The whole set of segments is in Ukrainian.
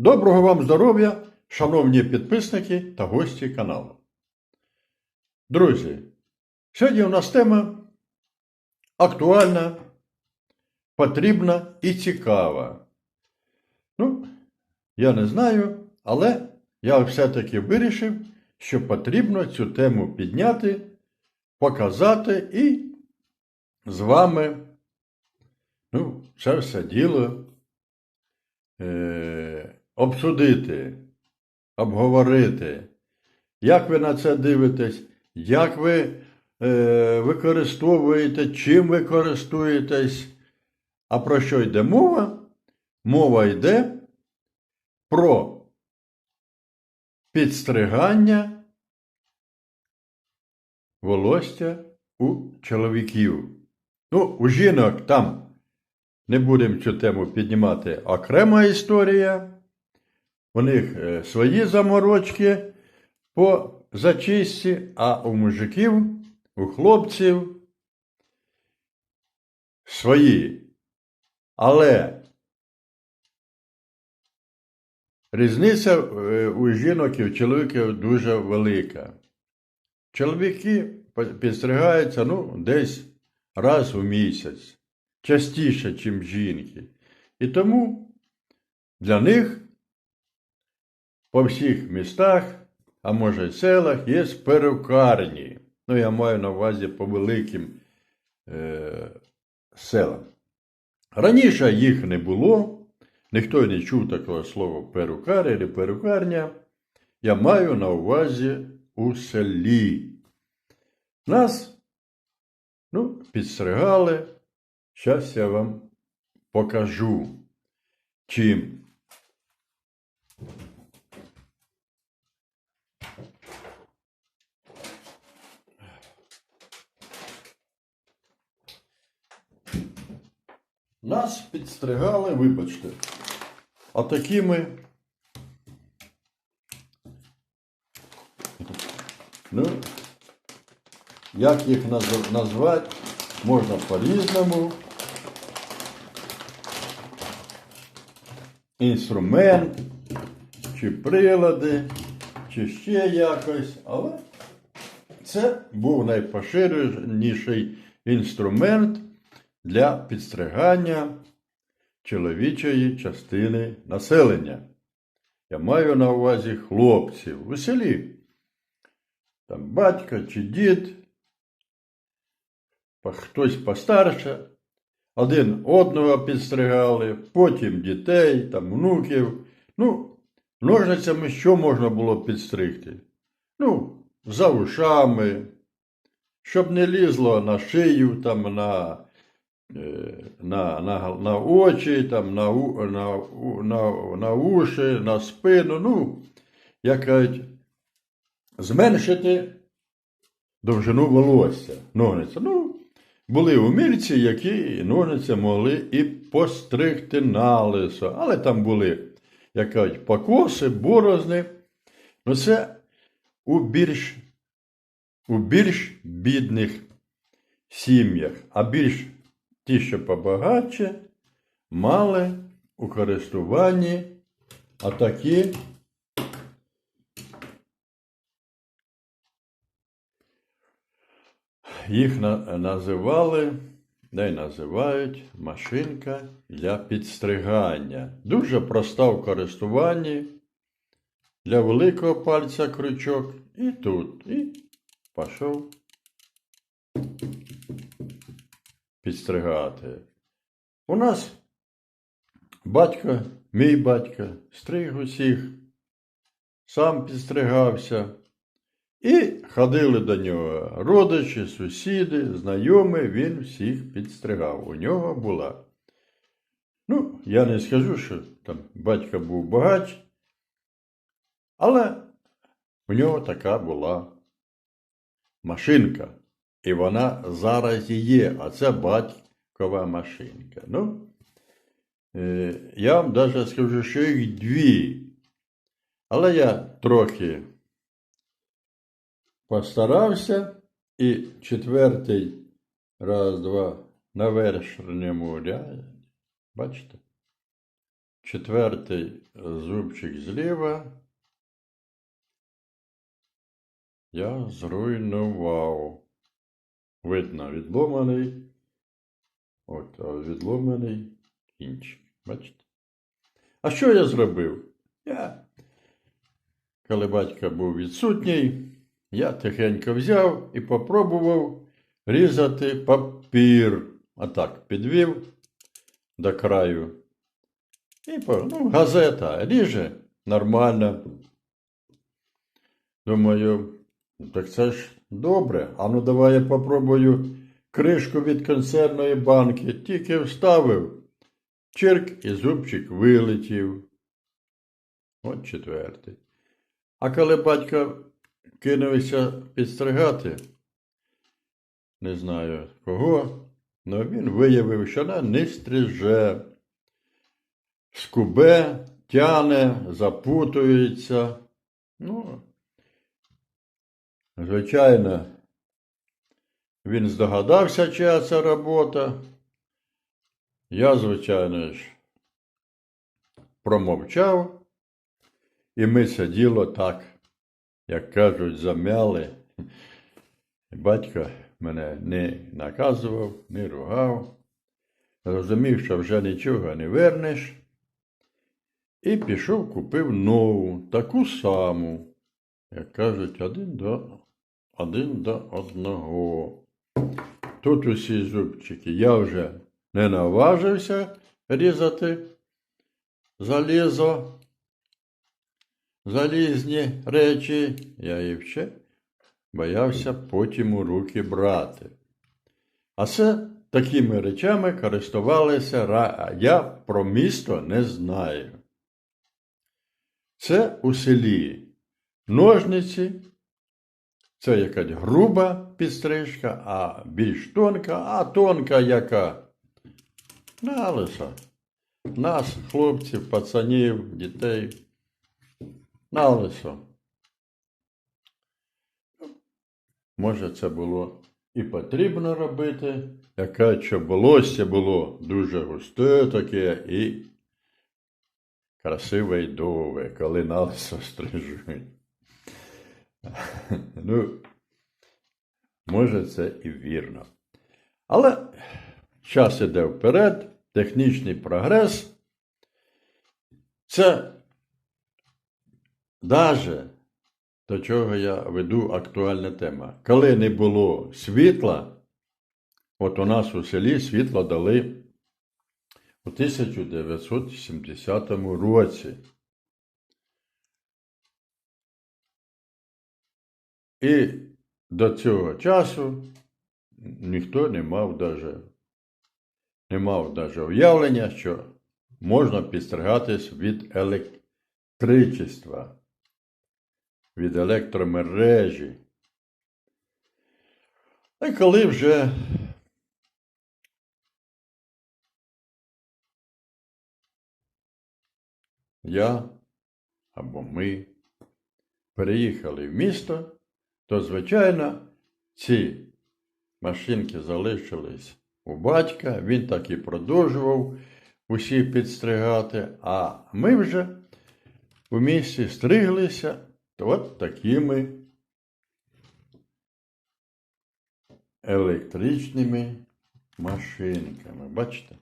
Доброго вам здоров'я, шановні підписники та гості каналу. Друзі, сьогодні у нас тема актуальна, потрібна і цікава. Ну, я не знаю, але я все-таки вирішив, що потрібно цю тему підняти, показати і з вами ну, це все діло е, обсудити, обговорити, як ви на це дивитесь, як ви е, використовуєте, чим ви користуєтесь. А про що йде мова? Мова йде про підстригання волосся у чоловіків. Ну, у жінок там не будемо цю тему піднімати окрема історія. У них е, свої заморочки по зачистці, а у мужиків, у хлопців свої. Але різниця е, у жінок і в чоловіків дуже велика. Чоловіки підстригаються ну, десь раз у місяць, частіше, ніж жінки. І тому для них по всіх містах, а може й селах, є перукарні. Ну, я маю на увазі по великим е, селам. Раніше їх не було, ніхто не чув такого слова перукар або перукарня. Я маю на увазі у селі. Нас ну, підстригали. Зараз я вам покажу, чим. Нас підстригали, вибачте, а такими, ну, як їх назвати, можна по-різному. Інструмент, чи прилади, чи ще якось, але це був найпоширеніший інструмент для підстригання чоловічої частини населення. Я маю на увазі хлопців у селі. Там батько чи дід, хтось постарше, один одного підстригали, потім дітей, там внуків. Ну, ножницями що можна було підстригти? Ну, за ушами, щоб не лізло на шию, там, на, на, на, на очі, там, на, на, на, на уші, на спину. Ну, як кажуть, зменшити довжину волосся. Ножниця. Ну, були умільці, які ножниця могли і постригти на лисо, але там були, як кажуть, покоси, борозни. Ну, це у більш, у більш бідних сім'ях, а більш ті, що побагатше, мали у користуванні атакі їх називали, да й називають машинка для підстригання. Дуже проста в користуванні. Для великого пальця крючок і тут. І пішов підстригати. У нас батько, мій батько, стриг усіх, сам підстригався. І ходили до нього родичі, сусіди, знайомі, він всіх підстригав. У нього була. Ну, я не скажу, що там батько був багач, але у нього така була машинка. І вона зараз і є, а це батькова машинка. Ну, е, я вам навіть скажу, що їх дві. Але я трохи постарався, і четвертий раз, два на верхньому ряді. Бачите? Четвертий зубчик зліва. Я зруйнував. Видно, відломаний. От, а відломаний кінчик. Бачите? А що я зробив? Я, коли батько був відсутній, я тихенько взяв і попробував різати папір. А так, підвів до краю. І ну, газета ріже нормально. Думаю, так це ж добре. А ну давай я попробую кришку від консервної банки. Тільки вставив. Чирк і зубчик вилетів. От четвертий. А коли батько кинувся підстригати, не знаю кого, але він виявив, що вона не стриже, скубе, тяне, запутується. Ну, звичайно, він здогадався, чия це робота. Я, звичайно ж, промовчав, і ми це діло так, як кажуть, зам'яли. Батько мене не наказував, не ругав, розумів, що вже нічого не вернеш, і пішов, купив нову, таку саму, як кажуть, один до, один до одного. Тут усі зубчики. Я вже не наважився різати залізо, залізні речі. Я і ще боявся потім у руки брати. А це такими речами користувалися, ра- я про місто не знаю. Це у селі ножниці, це якась груба підстрижка, а більш тонка, а тонка яка. На лиса. Нас, хлопців, пацанів, дітей. На лисо. Може, це було і потрібно робити, яке волосся було дуже густе таке і красиве і довге, коли на лисо стрижуть. Ну, може, це і вірно. Але час іде вперед, технічний прогрес. Це даже до чого я веду актуальна тема. Коли не було світла, от у нас у селі світло дали у 1970 році. І до цього часу ніхто не мав даже, не мав даже уявлення, що можна підстригатись від електричества, від електромережі. І коли вже я або ми переїхали в місто, то, звичайно, ці машинки залишились у батька, він так і продовжував усі підстригати, а ми вже у місті стриглися от такими електричними машинками. Бачите?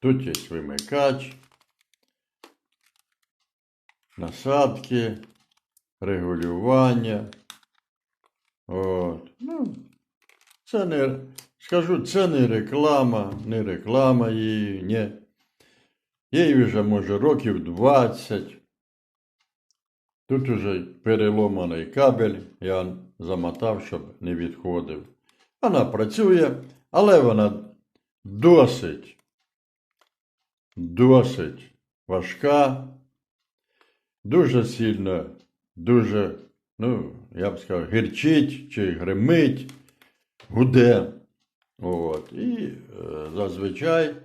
Тут є вимикач, насадки, регулювання. От. Ну, це не, скажу, це не реклама, не реклама її, ні. Їй вже, може, років 20. Тут уже переломаний кабель, я замотав, щоб не відходив. Вона працює, але вона досить, досить важка, дуже сильно, дуже, ну, я б сказав, гірчить чи гримить, гуде. От. І е, зазвичай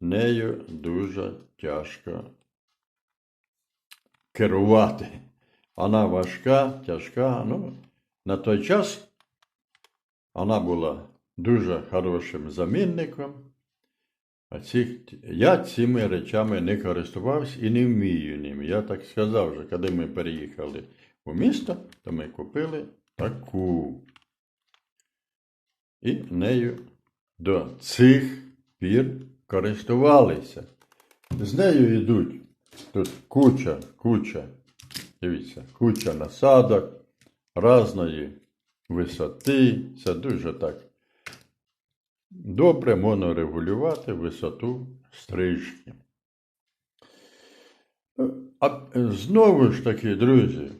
нею дуже тяжко керувати. Вона важка, тяжка. Ну, на той час вона була дуже хорошим замінником. А цих, я цими речами не користувався і не вмію ними. Я так сказав вже, коли ми переїхали у місто, то ми купили таку. І нею до цих пір користувалися. З нею йдуть тут куча, куча, дивіться, куча насадок різної висоти. Це дуже так добре можна регулювати висоту стрижки. А знову ж таки, друзі,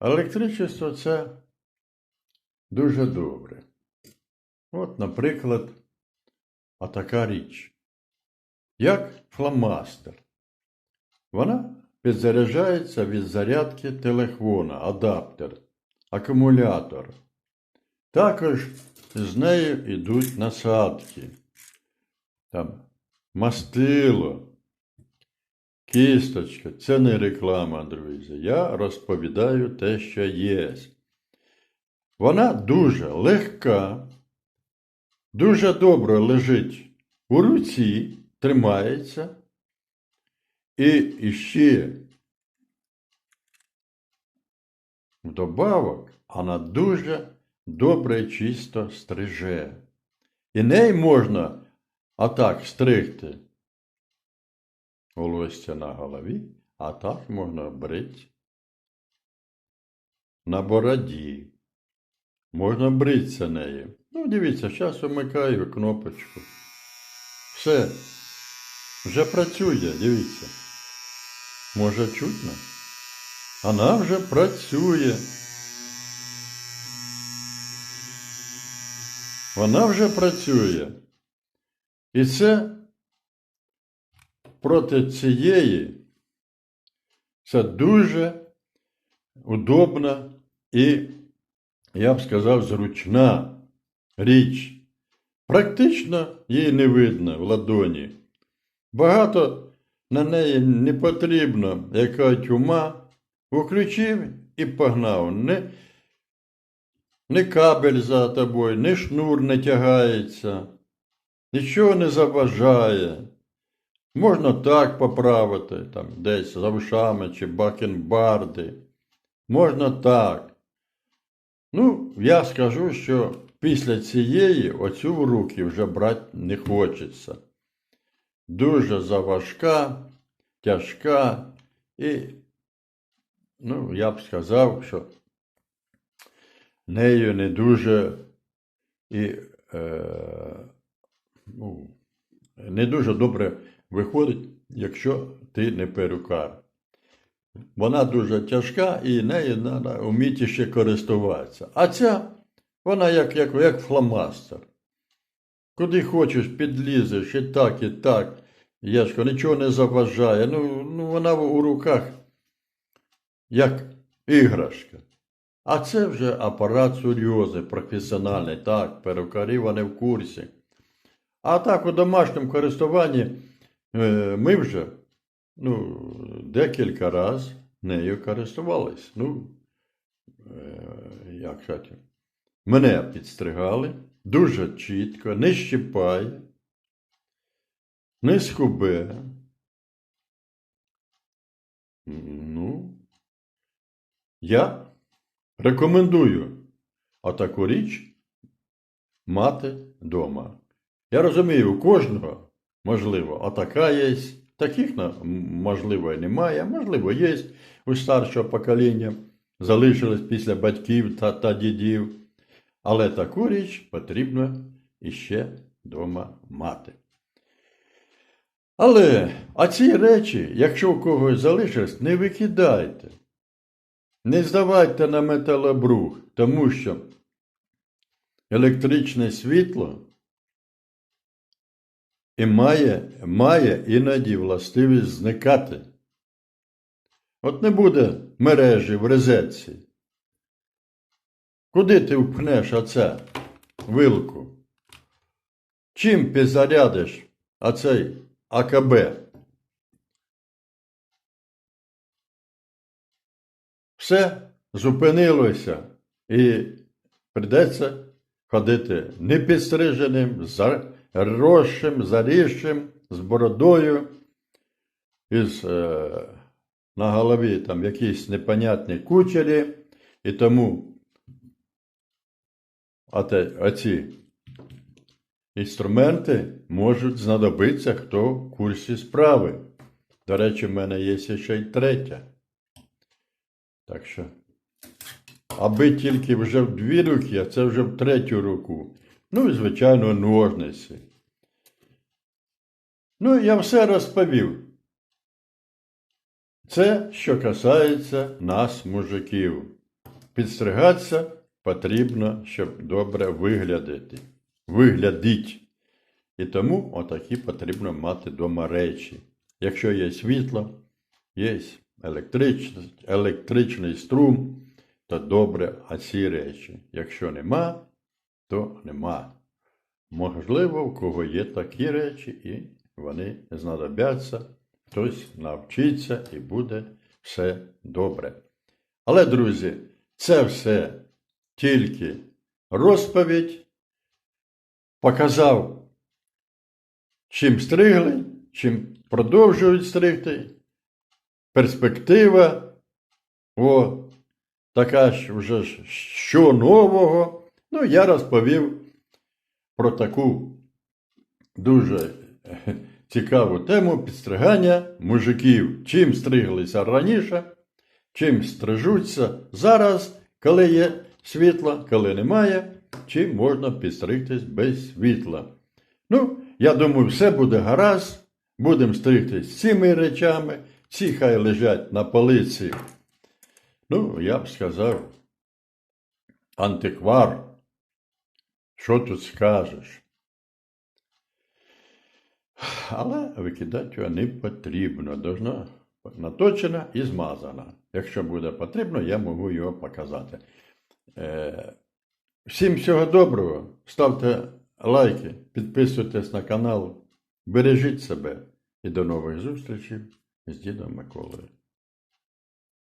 електричество це дуже добре. От, наприклад, отака річ, як фломастер. Вона підзаряджається від зарядки телефона, адаптер, акумулятор. Також з нею йдуть насадки. Там мастило, кісточка. Це не реклама, друзі. Я розповідаю те, що є. Вона дуже легка, дуже добре лежить у руці, тримається. І ще вдобавок вона дуже добре чисто стриже. І неї можна отак стригти волосся на голові, а так можна брити на бороді. Можна бритися нею. Ну, дивіться, зараз вмикаю кнопочку. Все. Вже працює, дивіться. Може чутно? Вона вже працює. Вона вже працює. І це проти цієї це дуже удобна і, я б сказав, зручна річ. Практично її не видно в ладоні. Багато на неї не потрібно яка тюма. Включив і погнав. Не, не кабель за тобою, не шнур не тягається, нічого не заважає. Можна так поправити, там, десь за вушами чи бакенбарди. Можна так. Ну, я скажу, що після цієї оцю в руки вже брати не хочеться. Дуже заважка, тяжка і, ну, я б сказав, що нею не дуже і е, ну, не дуже добре виходить, якщо ти не перукар. Вона дуже тяжка і нею треба вміти ще користуватися. А ця, вона як, як, як фломастер. Куди хочеш, підлізеш і так, і так. Яшко, нічого не заважає. Ну, ну вона у руках як іграшка. А це вже апарат серйозний, професіональний. Так, перукарі вони в курсі. А так у домашньому користуванні е, ми вже ну, декілька разів нею користувались. Ну, е, як сказати, мене підстригали дуже чітко, не щипає, не скубе. Ну, я рекомендую отаку річ мати вдома. Я розумію, у кожного, можливо, отака є, таких, можливо, немає, можливо, є у старшого покоління, залишилось після батьків та, та дідів. Але таку річ потрібно іще вдома мати. Але а ці речі, якщо у когось залишилось, не викидайте. Не здавайте на металобрух, тому що електричне світло і має, має іноді властивість зникати. От не буде мережі в розетці. Куди ти впнеш оце вилку? Чим підзарядиш оцей АКБ? Все зупинилося і прийдеться ходити непідстриженим, заросшим, зарісшим, з бородою, із, е, на голові там якісь непонятні кучері, і тому оці інструменти можуть знадобитися, хто в курсі справи. До речі, в мене є ще й третя. Так що, аби тільки вже в дві руки, а це вже в третю руку. Ну і, звичайно, ножниці. Ну, я все розповів. Це, що касається нас, мужиків. Підстригатися потрібно, щоб добре виглядати. Виглядіть. І тому отакі потрібно мати дома речі. Якщо є світло, є електричний, електричний струм, то добре, а ці речі. Якщо нема, то нема. Можливо, у кого є такі речі, і вони знадобляться, хтось навчиться і буде все добре. Але, друзі, це все тільки розповідь. Показав, чим стригли, чим продовжують стригти. Перспектива. О, така ж вже що нового. Ну, я розповів про таку дуже цікаву тему підстригання мужиків. Чим стриглися раніше, чим стрижуться зараз, коли є світло, коли немає, чим можна підстригтись без світла. Ну, я думаю, все буде гаразд. Будемо стригтись цими речами, ці хай лежать на полиці. Ну, я б сказав, антиквар. Що тут скажеш? Але викидати його не потрібно. Должна наточена і змазана. Якщо буде потрібно, я можу його показати. Е, всім всього доброго. Ставте лайки, підписуйтесь на канал, бережіть себе і до нових зустрічей з дідом Миколою.